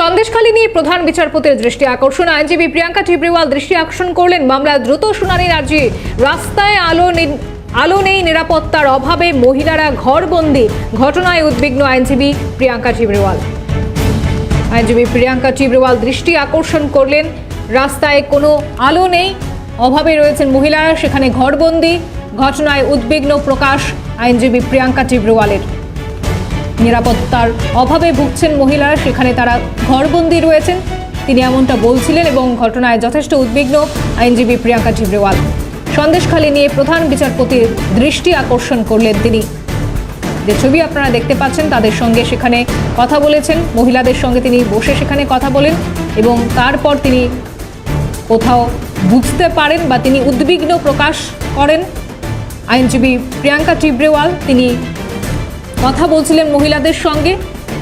সন্দেশখালী নিয়ে প্রধান বিচারপতির দৃষ্টি আকর্ষণ। আইনজীবী প্রিয়াঙ্কা টিবরিওয়াল দৃষ্টি আকর্ষণ করলেন মামলা দ্রুত শুনানির আর্জি রাস্তায় আলো আলো নেই নিরাপত্তার অভাবে মহিলারা ঘরবন্দি। ঘটনায় উদ্বিগ্ন আইনজীবী প্রিয়াঙ্কা টিবরিওয়াল আইনজীবী প্রিয়াঙ্কা টিবরিওয়াল দৃষ্টি আকর্ষণ করলেন, রাস্তায় কোনো আলো নেই, অভাবে রয়েছেন মহিলারা, সেখানে ঘরবন্দি। ঘটনায় উদ্বিগ্ন প্রকাশ আইনজীবী প্রিয়াঙ্কা টিবরিওয়ালের নিরাপত্তার অভাবে ভুগছেন মহিলারা, সেখানে তারা ঘরবন্দি রয়েছেন। তিনি এমনটা বলছিলেন এবং ঘটনায় যথেষ্ট উদ্বিগ্ন আইনজীবী প্রিয়াঙ্কা টিবরিওয়াল সন্দেশখালী নিয়ে প্রধান বিচারপতির দৃষ্টি আকর্ষণ করলেন তিনি। যে ছবি আপনারা দেখতে পাচ্ছেন, তাদের সঙ্গে সেখানে কথা বলেছেন। মহিলাদের সঙ্গে তিনি বসে সেখানে কথা বলেন এবং তারপর তিনি কোথাও বুঝতে পারেন বা তিনি উদ্বিগ্ন প্রকাশ করেন। আইনজীবী প্রিয়াঙ্কা টিব্রেওয়াল তিনি কথা বলছিলেন মহিলাদের সঙ্গে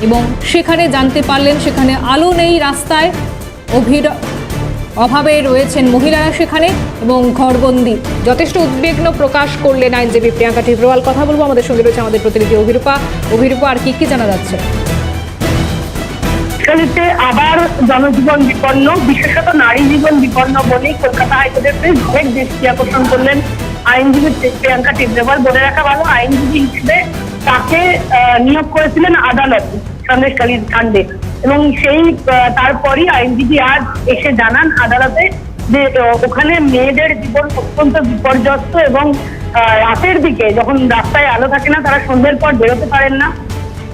এবং সেখানে জানতে পারলেন সেখানে আলো নেই রাস্তায়। অভির অভাবে রয়েছেন মহিলারা সেখানে এবং ঘরবন্দি। যথেষ্ট উদ্বিগ্ন প্রকাশ করলেন আইনজীবী প্রিয়াঙ্কা টিব্রেওয়াল কথা বলব, আমাদের সঙ্গে রয়েছে আমাদের প্রতিনিধি অভিরূপা। অভিরূপা, আর কি কি জানা যাচ্ছে? আবার জনজীবন বিপন্ন, বিশেষত নারী জীবন বিপন্ন বলেই কলকাতা হাইকোর্টের ঘরের দৃষ্টি আকর্ষণ করলেন আইনজীবী প্রিয়াঙ্কা টিব্রেওয়াল বলে রাখা ভালো, আইনজীবী হিসেবে তাকে নিয়োগ করেছিলেন আদালত সন্দেশকালীন কাণ্ডে। এবং সেই তারপরই আইনজীবী আজ এসে জানান আদালতে যে ওখানে মেয়েদের জীবন অত্যন্ত বিপর্যস্ত এবং রাতের দিকে যখন রাস্তায় আলো থাকে না, তারা সন্ধ্যের পর বেরোতে পারেন না।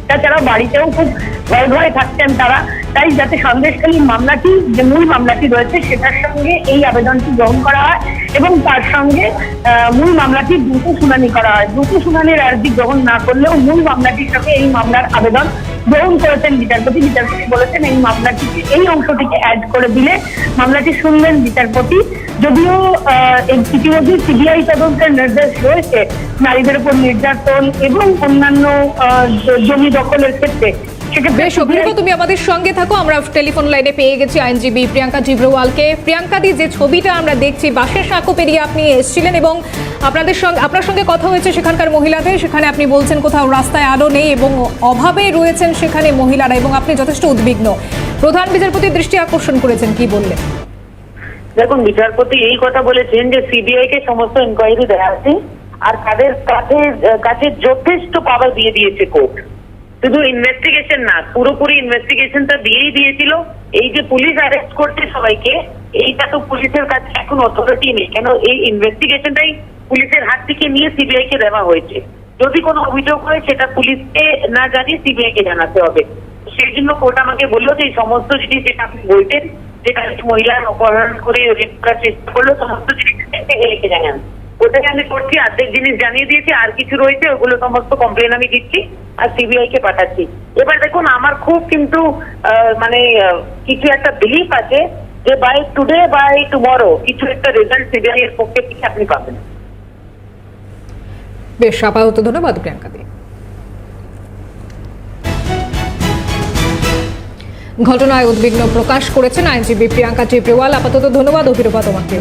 তাছাড়া বাড়িতেও খুব ভয় ভয় থাকতেন তারা। তাই যাতে সন্দেশখালী মামলাটি, যে মূল মামলাটি রয়েছে, সেটার সঙ্গে এই আবেদনটি গ্রহণ করা হয় এবং তার সঙ্গে মূল মামলাটি দ্রুত শুনানি করা হয়। দ্রুত শুনানির আর্জি গ্রহণ না করলেও মূল মামলাটির সঙ্গে এই মামলার আবেদন গ্রহণ করেছেন বিচারপতি। বিচারপতি বলেছেন এই মামলাটিকে, এই অংশটিকে অ্যাড করে দিলে মামলাটি শুনবেন বিচারপতি। যদিও ইতিমধ্যে সিবিআই তদন্তের নির্দেশ রয়েছে নারীদের উপর নির্যাতন এবং অন্যান্য জমি দখলের ক্ষেত্রে। বেশ অভিরূপা তুমি আমাদের সঙ্গে থাকো। আমরা টেলিফোন লাইনে পেয়ে গেছি আইনজীবী প্রিয়াঙ্কা টিব্রোওয়ালকে প্রিয়াঙ্কা দি যে ছবিটা আমরা দেখছি বাসের সাঁকো পেরিয়ে আপনি এসেছিলেন এবং আপনাদের সঙ্গে আপনার সঙ্গে কথা হয়েছে সেখানকার মহিলাদের। সেখানে আপনি বলছেন কোথাও রাস্তায় আলো নেই এবং অভাবে রয়েছেন সেখানে মহিলারা এবং আপনি যথেষ্ট উদ্বিগ্ন। প্রধান বিচারপতির দৃষ্টি আকর্ষণ করেছেন কি বললেন? দেখুন বিচারপতি এই কথা বলেছেন যে সিবিআই কে সমস্ত ইনকোয়ারি দেওয়া আছে আর তাদের কাছে কাছে যথেষ্ট পাওয়ার দিয়ে দিয়েছে কোর্ট শুধু ইনভেস্টিগেশন না, পুরোপুরি ইনভেস্টিগেশনটা দিয়েই দিয়েছিল। এই যে পুলিশ অ্যারেস্ট করছে সবাইকে, এইটা তো পুলিশের কাছে এখন অথরিটি নেই। কেন এই ইনভেস্টিগেশনটাই পুলিশের হাত থেকে নিয়ে সিবিআই কে দেওয়া হয়েছে? যদি কোনো অভিযোগ হয়, সেটা পুলিশকে না জানিয়ে সিবিআই কে জানাতে হবে। সেই জন্য কোর্ট আমাকে বলল যে সমস্ত জিনিস যেটা আপনি বলতেন, যেটা মহিলার অপহরণ করে রেপ করার চেষ্টা করল, সমস্ত জিনিস রেখে জানান। ওটাকে আমি করছি অর্ধেক জিনিস জানিয়ে দিয়েছি, আর কিছু রয়েছে, ওগুলো সমস্ত কমপ্লেন আমি দিচ্ছি। সিবিআই কে পাঠাচ্ছি। এবার দেখুন, আমার খুব কিন্তু মানে কিছু একটা বিলিফ আছে যে বাই টুডে বাই টুমরো কিছু একটা রেজাল্ট সিবিআই এর পক্ষে থেকে আপনি পাবেন। বেশ, আপাতত ধন্যবাদ প্রিয়াঙ্কা দি। ঘটনায় উদ্বিগ্ন প্রকাশ করেছেন আইনজীবী প্রিয়াঙ্কা টিব্রেওয়াল আপাতত ধন্যবাদ, অভিরূপা তোমাকে